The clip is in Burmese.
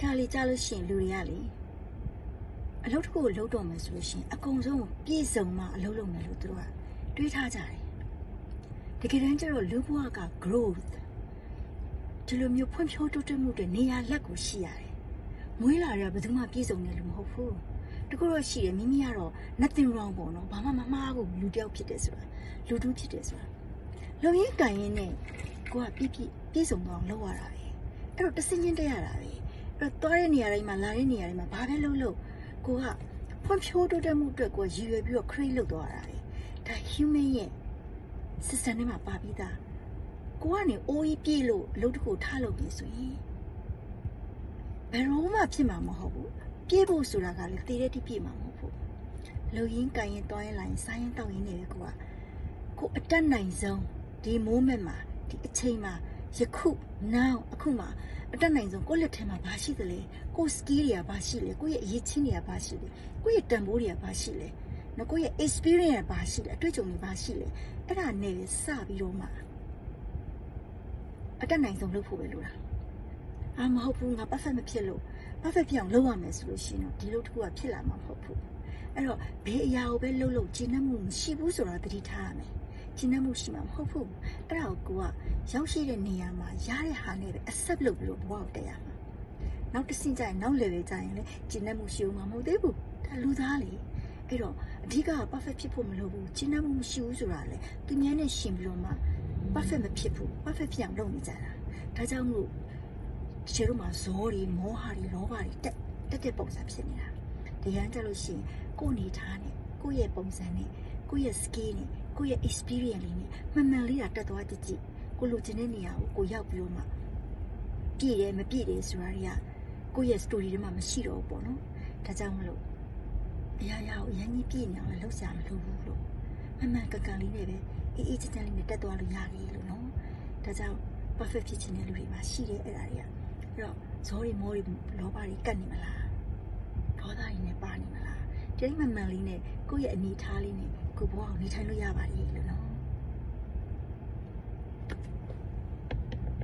ခါလေးကြားလို့ရှိရင်လူတွေကလေအလုပ်တစ်ခုကိုလုပ်တော့မယ်ဆိုလို့ရှိရင်အကုန်ဆုံးပြည့်စုံမှအလုပ်လုပ်မယ်လို့သူတို့ကတွေးထားကြတယ်တကယ်တမ်းကျတော့လူဘဝက growth ဒီလိုမျိုးဖွံ့ဖြိုးတိုးတက်မှုတွေနေရာလက်ကိုရှိရတယ်မွေးလာတဲ့ဘယ်သူမှပြည့်စုံတယ်လို့မဟုတ်ဘူးတကူတော့ရှိတယ်မိမိကတော့ nothing wrong ပေါ့နော်ဘာမှမမှားဘူးလူတယောက်ဖြစ်တယ်ဆိုတာလူတူးဖြစ်တယ်ဆိုတာလုံရင်ကန်ရင်နဲ့ကိုကပြည့်ပြည့်ပြည့်စုံတော့လုပ်ရတာပဲအဲ့တော့တစင်းချင်းတက်ရတာပဲအဲ့တော့ သွားတဲ့နေရာတိုင်းမှာလာတဲ့နေရာတိုင်းမှာဘာပဲလုပ်လို့ကိုကဖွံ့ဖြိုးတိုးတက်မှုအတွက်ကိုရည်ရွယ်ပြီးတော့ create လုပ်သွားတာပဲဒါ human ရဲ့ system ထဲမှာပါပြီးသားကိုကနေအိုးကြီးပြေးလို့အလုပ်တစ်ခုထားလုပ်ပြီဆိုရင်ဘယ်တော့မှဖြစ်မှာမဟုတ်ဘူးပြေးဖို့ဆိုတာကလည်းတည်တဲ့တိပြေးမှာမဟုတ်ဘူးလုံရင်းကန်ရင်တွားရင်လာရင်စားရင်တောက်ရင်နေပဲကိုကကိုအတက်နိုင်ဆုံးဒီ moment မှာဒီအချိန်မှာ ယခု now အခုမှာအတက်နိုင်ဆုံးကိုယ့်လက်ထဲမှာဘာရှိသလဲကိုယ့် skill တွေကဘာရှိလဲကိုယ့်ရဲ့အရေးချင်းတွေကဘာရှိလဲကိုယ့်ရဲ့တန်ဖိုးတွေကဘာရှိလဲနော်ကိုယ့်ရဲ့ experience တွေဘာရှိလဲအတွေ့အကြုံတွေဘာရှိလဲအဲ့ဒါနဲ့ပဲစပြီးတော့မှအတက်နိုင်ဆုံးလုပ်ဖို့ပဲလိုတာအာမဟုတ်ဘူးငါ perfect မဖြစ်လို့ perfect ဖြစ်အောင်လုပ်ရမယ်ဆိုလို့ရှိရင်တော့ဒီလိုတစ်ခုကဖြစ်လာမှာမဟုတ်ဘူးအဲ့တော့ဘယ်အရာကိုပဲလုပ်လို့ကျင့်တတ်မှုမရှိဘူးဆိုတာသတိထားရမယ် ကျင့်တတ်မှုရှိမှာမဟုတ်ဘူးအဲ့ဒါကိုကိုကရောက်ရှိတဲ့နေရာမှာရတဲ့ဟာနဲ့ပဲ accept လုပ်ပြီးတော့ဘဝကိုတက်ရမှာနောက်တစ်ဆင့်ကျရင်နောက် level ကျရင်လေကျင့်တတ်မှုရှိအောင်မဟုတ်သေးဘူးဒါလူသားလေအဲ့တော့အဓိကက perfect ဖြစ်ဖို့မလိုဘူးကျင့်တတ်မှုမရှိဘူးဆိုတာလေသူများနဲ့ရှင်ပြီးတော့မှ perfect မဖြစ်ဘူး perfect ဖြစ်အောင်လုပ်နေကြတာဒါကြောင့်မို့ဒီချေတို့မှာဇောတွေမောဟတွေလောဘတွေတက်တက်တဲ့ပုံစံဖြစ်နေတာဒီကန်းကြလို့ရှိရင်ကိုယ်အနေထားနဲ့ကိုယ့်ရဲ့ပုံစံနဲ့ ကိုယ့်ရဲ့ skill နဲ့ကိုယ့်ရဲ့ experience လေးနဲ့မှန်မှန်လေးတာတက်သွားကြည့်ကြည့်ကိုလိုချင်တဲ့နေရာကိုကိုရောက်ပြီးတော့မှပြည့်တယ်မပြည့်တယ်ဆိုတာတွေကကိုယ့်ရဲ့ story တွေမှာမရှိတော့ဘူးပေါ့နော်ဒါကြောင့်မလို့အရာရာကိုအရင်ကြီးပြည့်နေအောင်လည်းလုပ်စရာမလိုဘူးလို့မှန်မှန်ကန်ကန်လေးနဲ့ပဲအေးအေးချမ်းချမ်းလေးနဲ့တက်သွားလို့ရပြီလို့နော်ဒါကြောင့် perfect ဖြစ်ချင်တဲ့လူတွေမှာရှိတယ်အဲ့ဒါတွေကအဲ့တော့ဇောတွေမောတွေလောဘတွေကတ်နေမလားဒေါသတွေနဲ့ပါနေမလားဒီတိုင်းမှန်မှန်လေးနဲ့ကိုယ့်ရဲ့အနေအထားလေးနဲ့ ကိုယ့်ဘဝကိုနေထိုင်လို့ရပါလေလို့နော်